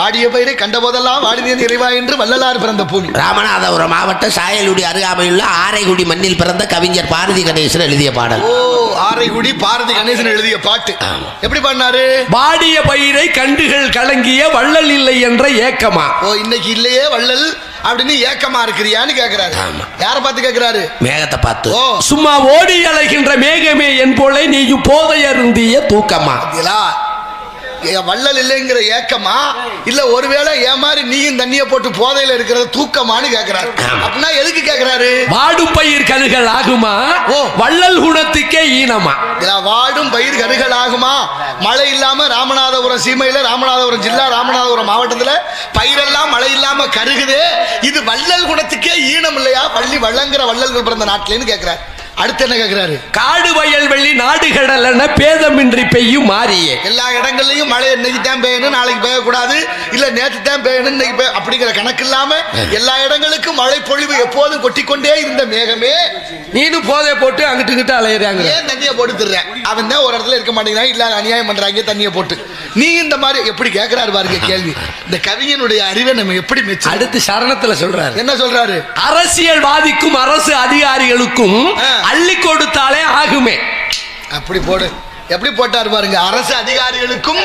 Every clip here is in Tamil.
வாடிய பயிரை கண்ட போதெல்லாம் வாடினேன் இறைவா என்று வள்ளலார் பிறந்த பூமி. ராமநாதபுரம் மாவட்டம் சாயலுடி அருகாமையுள்ள ஆரைக்குடி மண்ணில் பிறந்த கவிஞர் பாரதி கணேசன் எழுதிய பாடல். ஓ ஆரைக்குடி பாரதி கணேசன் எழுதிய பாட்டு. எப்படி பண்ணாரு வாடிய பயிரை கண்டுகள் கலங்கிய வள்ளல் இல்லை என்ற ஏக்கமா? ஓ இன்னைக்கு இல்லையே வள்ளல். அப்படின்னு ஏக்கமா இருக்கிறியான்னு கேக்குறாரு. யார பார்த்து கேக்குறாரு? மேகத்தை பார்த்து. சும்மா ஓடி அலைகின்ற மேகமே என் போல நீயும் போதை அருந்திய தூக்கமா? வள்ளல் இல்லைங்கிற ஏக்கமா? இல்ல ஒருவேளை ஏன் மாதிரி நீயும் தண்ணிய போட்டு போதையில இருக்கிறது தூக்கமான்னு கேக்குறாரு. அப்படின்னா எதுக்கு கேக்குறாரு? வாடும் பயிர் கருகள் ஆகுமா? ஓ. வள்ளல் குணத்துக்கே ஈனமா? வாடும் பயிர் கருகள் ஆகுமா? மழை இல்லாம ராமநாதபுரம் சீமையில ராமநாதபுரம் ஜில்லா ராமநாதபுரம் மாவட்டத்துல பயிரெல்லாம் மழை இல்லாம கருகுதே. இது வள்ளல் குணத்துக்கே ஈனம் இல்லையா? பள்ளி வள்ளங்கிற வள்ளல்கள் பிறந்த நாட்டிலேன்னு கேக்குறாரு. அடுத்து என்ன கேக்குறாரு? காடு வயல் வெள்ளி நாடு கடல் என பேதமின்றி பெய்யும் மாறியே எல்லா இடங்கள்லயும் மழை இன்னைக்கு தான் பெய்யணும் நாளைக்கு பெய்யக்கூடாது. இல்ல நேற்று தான் பெய்யணும் இன்னைக்கு பெய்ய அப்படிங்கிற கணக்கு இல்லாம எல்லா இடங்களுக்கும் மழை பொழிவு எப்போதும் கொட்டிக்கொண்டே இருந்த மேகமே நீனும் போதை போட்டு அங்கிட்டு இங்கிட்டு அலையிறாங்க ஏன் தண்ணியை போட்டு தர்றேன் அவன் தான் ஒரு இடத்துல இருக்க மாட்டேங்கிறான் இல்ல அநியாயம் பண்றாங்க தண்ணியை போட்டு. நீ இந்த மாதிரி எப்படி கேட்கிறாரு பாருங்க கேள்வி. இந்த கவிஞனுடைய அறிவை நம்ம எப்படி மெச்சு அடுத்து சரணத்துல சொல்றாரு. என்ன சொல்றாரு? அரசியல்வாதிக்கும் அரசு அதிகாரிகளுக்கும். அள்ளி கொடுத்தாலே ஆகுமே. அப்படி போடு. எப்படி போட்டார் பாருங்க? அரசு அதிகாரிகளுக்கும்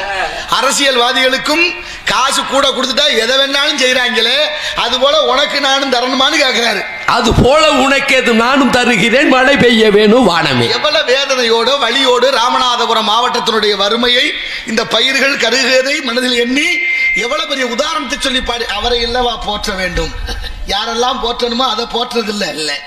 அரசியல்வாதிகளுக்கும் காசு கூட கொடுத்துட்டா எதை வேணாலும் செய்யறாங்களே அது போல உனக்கு நானும் தரணுமான்னு கேக்குறாரு. அது போல உனக்கேது நானும் தருகிறேன். மழை பெய்ய வேணும் வானமே. எவ்வளவு வேதனையோடு வழியோடு ராமநாதபுரம் மாவட்டத்தினுடைய வறுமையை இந்த பயிர்கள் கருகுவதை மனதில் எண்ணி எவ்வளவு பெரிய உதாரணத்தை சொல்லி பாடி அவரை இல்லவா போற்ற வேண்டும்? யாரெல்லாம் போற்றணுமோ அதை போற்றதில்லை. இல்லை